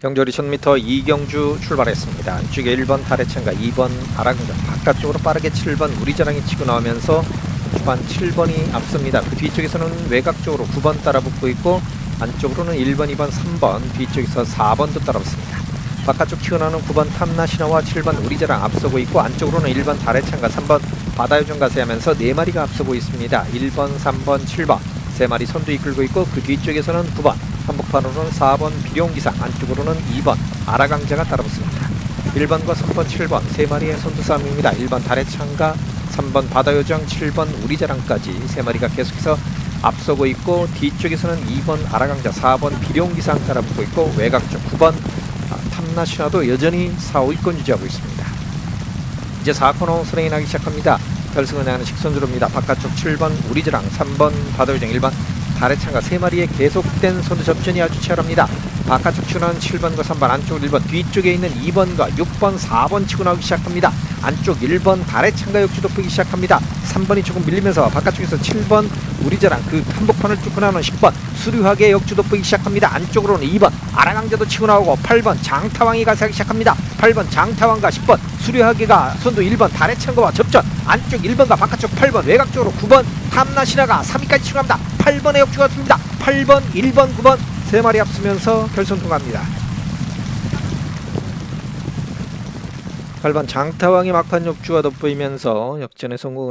경조리 1000m 이경주 출발했습니다. 안쪽에 1번 타레찬가 2번 아랑자 바깥쪽으로 빠르게 7번 우리자랑이 치고 나오면서 후반 7번이 앞섭니다. 그 뒤쪽에서는 외곽 쪽으로 9번 따라 붙고 있고 안쪽으로는 1번, 2번, 3번 뒤쪽에서 4번도 따라 붙습니다. 바깥쪽 튀어나오는 9번 탐나시나와 7번 우리자랑 앞서고 있고 안쪽으로는 1번 다레찬가 3번 바다요정 가세하면서 4마리가 앞서고 있습니다. 1번, 3번, 7번 세 마리 선두 이끌고 있고 그 뒤쪽에서는 9번 한복판으로는 4번 비룡기상 안쪽으로는 2번 아라강자가 따라붙습니다. 1번과 3번, 7번 세 마리의 선두 싸움입니다. 1번 달해창가 3번 바다요정, 7번 우리자랑까지 세 마리가 계속해서 앞서고 있고 뒤쪽에서는 2번 아라강자, 4번 비룡기상 따라붙고 있고 외곽 쪽 9번 아, 탐나시나도 여전히 4, 5위권 유지하고 있습니다. 이제 4코너 선행이 나기 시작합니다. 결승을 향하는 직선주로입니다. 바깥쪽 7번 우리즈랑 3번 바다요정 1번 다래창과 3마리의 계속된 선두 접전이 아주 치열합니다. 바깥쪽 나온 7번과 3번 안쪽 1번 뒤쪽에 있는 2번과 6번 4번 치고 나오기 시작합니다. 안쪽 1번 다래창가 역주도 보기 시작합니다. 3번이 조금 밀리면서 바깥쪽에서 7번 우리자랑 그 한복판을 뚫고 나오는 10번 수류하게 역주도 보기 시작합니다. 안쪽으로는 2번 아라강자도 치고 나오고 8번 장타왕이 가세하기 시작합니다. 8번 장타왕과 10번 수류하게가 선두 1번 다래창가와 접전 안쪽 1번과 바깥쪽 8번 외곽 쪽으로 9번 탐나시나가 3위까지 치고 갑니다. 8번의 역주가 듭니다. 8번, 1번, 9번 세 마리 앞서면서 결선 통과합니다. 8번 장타왕이 막판 역주가 돋보이면서 역전에 성공을